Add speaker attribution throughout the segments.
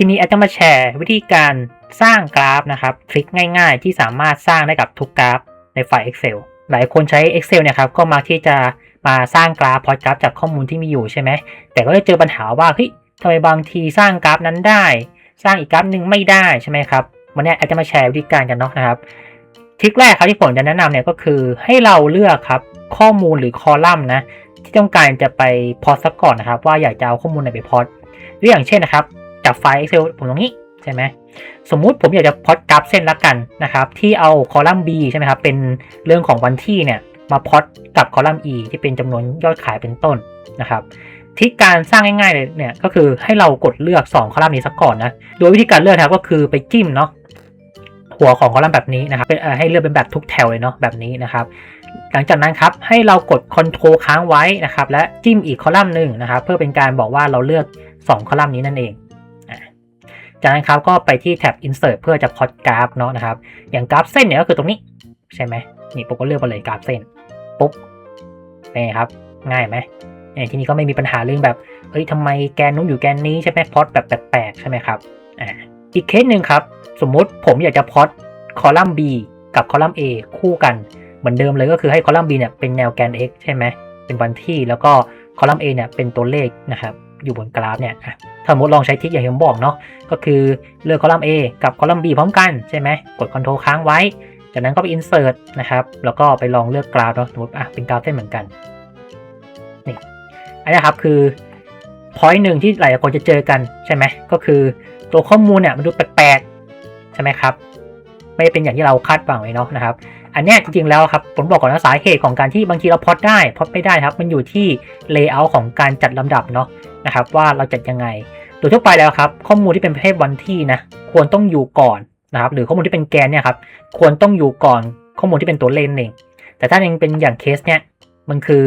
Speaker 1: ทีนี้อาจจะมาแชร์วิธีการสร้างกราฟนะครับทริคง่ายๆ ที่สามารถสร้างได้กับทุกกราฟในไฟล์ Excel หลายคนใช้ Excel เนี่ยครับก็มาที่จะมาสร้างกราฟพอดกราฟจากข้อมูลที่มีอยู่ใช่ไหมแต่ก็จะเจอปัญหาว่าเฮ้ยทำไมบางทีสร้างกราฟนั้นได้ สร้างอีกกราฟหนึ่งไม่ได้ใช่ไหมครับวันนี้อาจจะมาแชร์วิธีการกันเนาะนะครับทริคแรกครับที่ผมจะแนะนำเนี่ยก็คือให้เราเลือกครับข้อมูลหรือคอลัมน์นะที่ต้องการจะไปพอสก่อนนะครับว่าอยากจะเอาข้อมูลไหนไปพอรืออย่างเช่นนะครับ จากไฟล์ Excel ผมตรงนี้ใช่ไหมสมมุติผมอยากจะพอดกราฟเส้นละกันนะครับ ที่เอาคอลัมน์ B ใช่ไหมครับเป็นเรื่องของวันที่เนี่ยมาพอดกับคอลัมน์ E ที่เป็นจำนวนยอดขายเป็นต้นนะครับที่การสร้างง่ายๆเลยเนี่ยก็คือให้เรากดเลือก 2 คอลัมน์นี้สักก่อนนะโดยวิธีการเลือกนะครับก็คือไปจิ้มเนาะหัวของคอลัมน์แบบนี้นะครับเป็นให้เลือกเป็นแบบทุกแถวเลยเนาะแบบนี้นะครับ หลังจากนั้นครับให้เรากด Ctrl ค้างไว้นะครับ และจิ้มอีกคอลัมน์หนึ่งนะครับ เพื่อเป็นการบอกว่าเราเลือก 2 คอลัมน์นี้นั่นเอง จากนั้นครับก็ไปที่แท็บ Insert เพื่อจะพอดกราฟเนาะนะครับ อย่างกราฟเส้นเนี่ยก็คือตรงนี้ใช่ไหมนี่ผมก็เลือกไปเลยกราฟเส้นปุ๊บนี่ครับ ง่ายไหมเนี่ยทีนี้ก็ไม่มีปัญหาเรื่องแบบเอ้ยทำไมแกนนู้นอยู่แกนนี้ใช่ไหมพอดแบบแปลกๆใช่ไหมครับอ่าอีกเคสหนึ่งครับ สมมุติผมอยากจะพอดคอลัมน์ B กับคอลัมน์ A คู่กันเหมือนเดิมเลยก็คือให้คอลัมน์ B เนี่ยเป็นแนวแกน x ใช่ไหมเป็นวันที่แล้วก็คอลัมน์ A เนี่ยเป็นตัวเลขนะครับ อยู่บนกราฟเนี่ยถ้าสมมติลองใช้ทริคอย่างที่ผมบอกเนาะก็คือเลือกคอลัมน์ A กับคอลัมน์ B พร้อมกันใช่ไหมกด Ctrl ค้างไว้ จากนั้นก็ไป Insert นะครับ แล้วก็ไปลองเลือกกราฟเนาะสมมติอะเป็นกราฟเส้นเหมือนกันนี่อันนี้ครับคือ point หนึ่งที่หลายคนจะเจอกันใช่ไหมก็คือตัวข้อมูลเนี่ยมันดูแปลกๆใช่ไหมครับไม่ได้เป็นอย่างที่เราคาดหวังไว้เนาะนะครับ อันนี้จริงๆแล้วครับผมบอกก่อนนะสาเหตุของการที่บางทีเราพอดได้พอดไม่ได้ครับ มันอยู่ที่ layout ของการจัดลำดับเนาะ นะครับว่าเราจัดยังไง โดยทั่วไปแล้วครับข้อมูลที่เป็นประเภทวันที่นะควรต้องอยู่ก่อนนะครับหรือข้อมูลที่เป็นแกนเนี่ยครับควรต้องอยู่ก่อนข้อมูลที่เป็นตัวเลขนั่นเองแต่ถ้ายังเป็นอย่างเคสเนี่ยมันคือ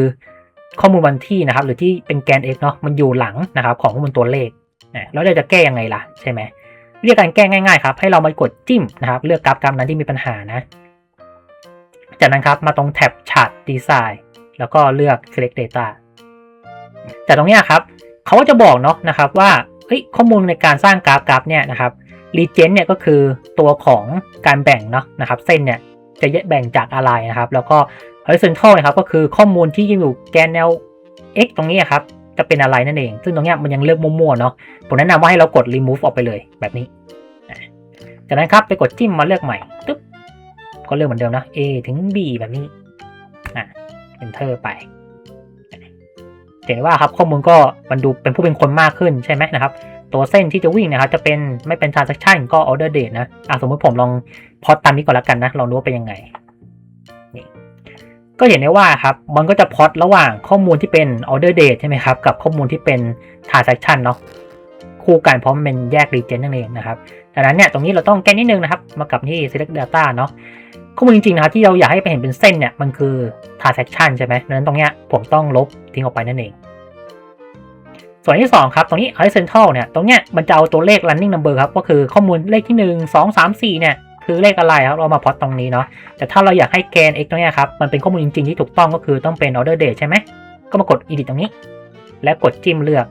Speaker 1: ข้อมูลวันที่นะครับหรือที่เป็นแกน x เนาะมันอยู่หลังนะครับของข้อมูลตัวเลขนะแล้วเราจะแก้ยังไงล่ะใช่ไหมวิธีการแก้ง่ายๆครับให้เรามากดจิ้มนะครับเลือกกราฟกราฟนั้นที่มีปัญหานะ จากนั้นครับมาตรงแท็บ Chart Design แล้วก็เลือก Select Data จากตรงนี้ครับ เขาก็จะบอกเนาะนะครับว่าข้อมูลในการสร้างกราฟกราฟเนี่ยนะครับ Regent เนี่ยก็คือตัวของการแบ่งเนาะนะครับ เส้นเนี่ยจะแบ่งจากอะไรนะครับ แล้วก็ horizontal นะครับก็คือข้อมูลที่อยู่แกนแนว x ตรงนี้ครับจะเป็นอะไรนั่นเอง ซึ่งตรงนี้มันยังเลือกมั่วๆเนาะผมแนะนำว่าให้เรากด remove ออกไปเลยแบบนี้จากนั้นครับไปกดจิ้มมาเลือกใหม่ตึ๊บก็เลือกเหมือนเดิมนะ a ถึง b แบบนี้อะ enter ไป เห็นว่าครับข้อมูลก็มันดูเป็นผู้เป็นคนมากขึ้นใช่ไหมนะครับ ตัวเส้นที่จะวิ่งนะครับจะเป็นไม่เป็น transaction ก็ order date นะอะสมมติผมลองพอตตามนี้ก่อนล้วกันนะลองดูว่าเป็นยังไงก็เห็นได้ว่าครับมันก็จะพอตระหว่างข้อมูลที่เป็น order date ใช่ไหมครับกับข้อมูลที่เป็น transaction เนาะคู่กันเพราะมันเป็นแยก region นั่นเองนะครับดังนั้นเนี่ยตรงนี้เราต้องแก้นิดนึงนะครับ มากับที่ select data เนาะ ข้อมูลจริงๆนะครับที่เราอยากให้ไปเห็นเป็นเส้นเนี่ยมันคือ transaction ใช่ไหมดังนั้นตรงเนี้ยผมต้องลบทิ้งออกไปนั่นเอง ส่วนที่ 2 ครับ ตรงนี้ horizontal เนี่ยตรงเนี้ยมันจะเอาตัวเลข running number ครับก็คือข้อมูลเลขที่ 1 2 3 4 เนี่ยคือเลขอะไรครับเรามาพอตตรงนี้เนาะแต่ถ้าเราอยากให้แกน x ตรงเนี้ยครับมันเป็นข้อมูลจริงๆที่ถูกต้องก็คือต้องเป็น order date ใช่ไหมก็มากด edit ตรงนี้ และกดจิ้มเลือก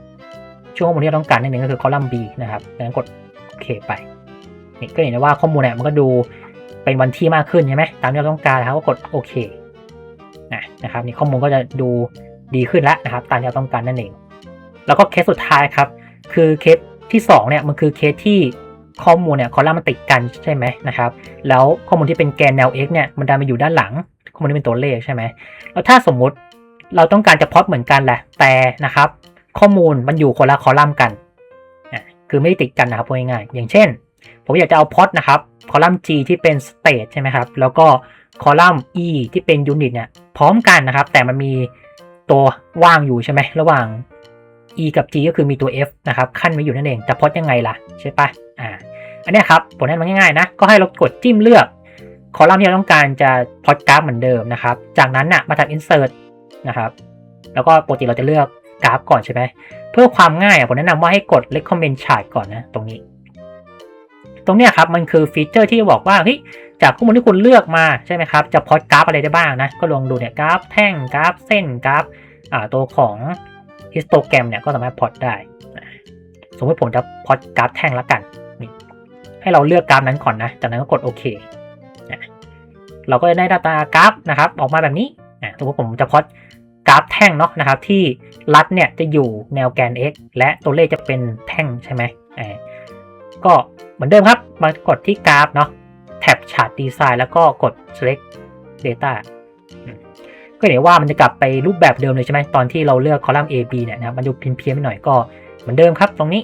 Speaker 1: ช่วงข้อมูลที่เราต้องการนั่นเองก็คือ column b นะครับดังนั้นกดโอเคไปนี่ก็เห็นได้ว่าข้อมูลเนี่ยมันก็ดู เป็นวันที่มากขึ้นใช่ไหมตามที่เราต้องการนะครับก็กดโอเคนะนะครับนี่ข้อมูลก็จะดูดีขึ้นแล้วนะครับ ตามที่เราต้องการนั่นเอง แล้วก็เคสสุดท้ายครับ คือเคสที่2เนี่ยมันคือเคสที่ข้อมูลเนี่ยคอลัมน์มันติดกันใช่ไหมนะครับ แล้วข้อมูลที่เป็นแกนแนว x เนี่ยมันดันมาอยู่ด้านหลัง ข้อมูลที่เป็นตัวเลขใช่ไหมแล้วถ้าสมมุติเราต้องการจะพอตเหมือนกันแหละแต่นะครับ ข้อมูลมันอยู่คนละคอลัมน์กันคือไม่ได้ติดกันนะครับพูดง่ายๆอย่างเช่น ผมอยากจะเอาพอตนะครับคอลัมน์ G ที่เป็น state ใช่ไหมครับ แล้วก็คอลัมน์ E ที่เป็น unit เนี่ยพร้อมกันนะครับ แต่มันมีตัวว่างอยู่ใช่ไหมระหว่าง e กับ g ก็คือมีตัว f นะครับขั้นไว้อยู่นั่นเองจะพอดยังไงล่ะใช่ปะอ่าอันนี้ครับผลแนะนำง่ายๆนะก็ให้เรากดจิ้มเลือก คอลัมน์ที่เราต้องการจะพอดกราฟเหมือนเดิมนะครับ จากนั้นน่ะมาทำ insert นะครับ แล้วก็ปกติเราจะเลือกกราฟก่อนใช่ไหมเพื่อความง่ายผมแนะนำว่าให้กด recommend chart ก่อนนะตรงนี้ ตรงเนี้ยครับมันคือฟีเจอร์ที่บอกว่าเฮ้ยจากข้อมูลที่คุณเลือกมาใช่ไหมครับจะพอดกราฟอะไรได้บ้างนะก็ลองดูเนี่ยกราฟแท่งกราฟเส้นกราฟตัวของฮิสโตแกรมเนี่ยก็สามารถพอดได้ สมมติผมจะพอดกราฟแท่งละกันให้เราเลือกกราฟนั้นก่อนนะจากนั้นก็กดโอเคเราก็จะได้ Data กราฟนะครับออกมาแบบนี้นะสมมติผมจะพอดกราฟแท่งเนาะนะครับที่รัดเนี่ยจะอยู่แนวแกน x และตัวเลขจะเป็นแท่งใช่ไหมก็ มือนเดิมครับ มากดที่กราฟเนาะแท็บ Chart Design แล้วก็กด Select Data ก็เห็นว่ามันจะกลับไปรูปแบบเดิมเลยใช่ไหมตอนที่เราเลือกคอลัมน์ A B เนี่ยนะครับมันดูเพี้ยนๆไปหน่อยก็เหมือนเดิมครับ ตรงนี้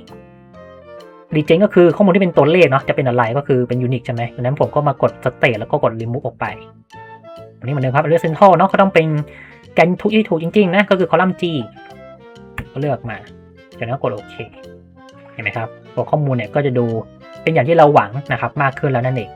Speaker 1: รีเจนก็คือข้อมูลที่เป็นตัวเลขเนาะจะเป็นอะไรก็คือเป็นยูนิคใช่ไหมดังนั้นผมก็มากดสเตทแล้วก็กดรีมูฟออกไปอันนี้เหมือนเดิมครับเลือกเซนทรัลเนาะก็ต้องเป็นแกนทุกที่ถูกจริงๆนะก็คือคอลัมน์ G ก็เลือกมาจากนั้นก็กดโอเคเห็นไหมครับตัวข้อมูลเนี่ยก็จะดู เป็นอย่างที่เราหวังนะครับมากขึ้นแล้วนั่นเอง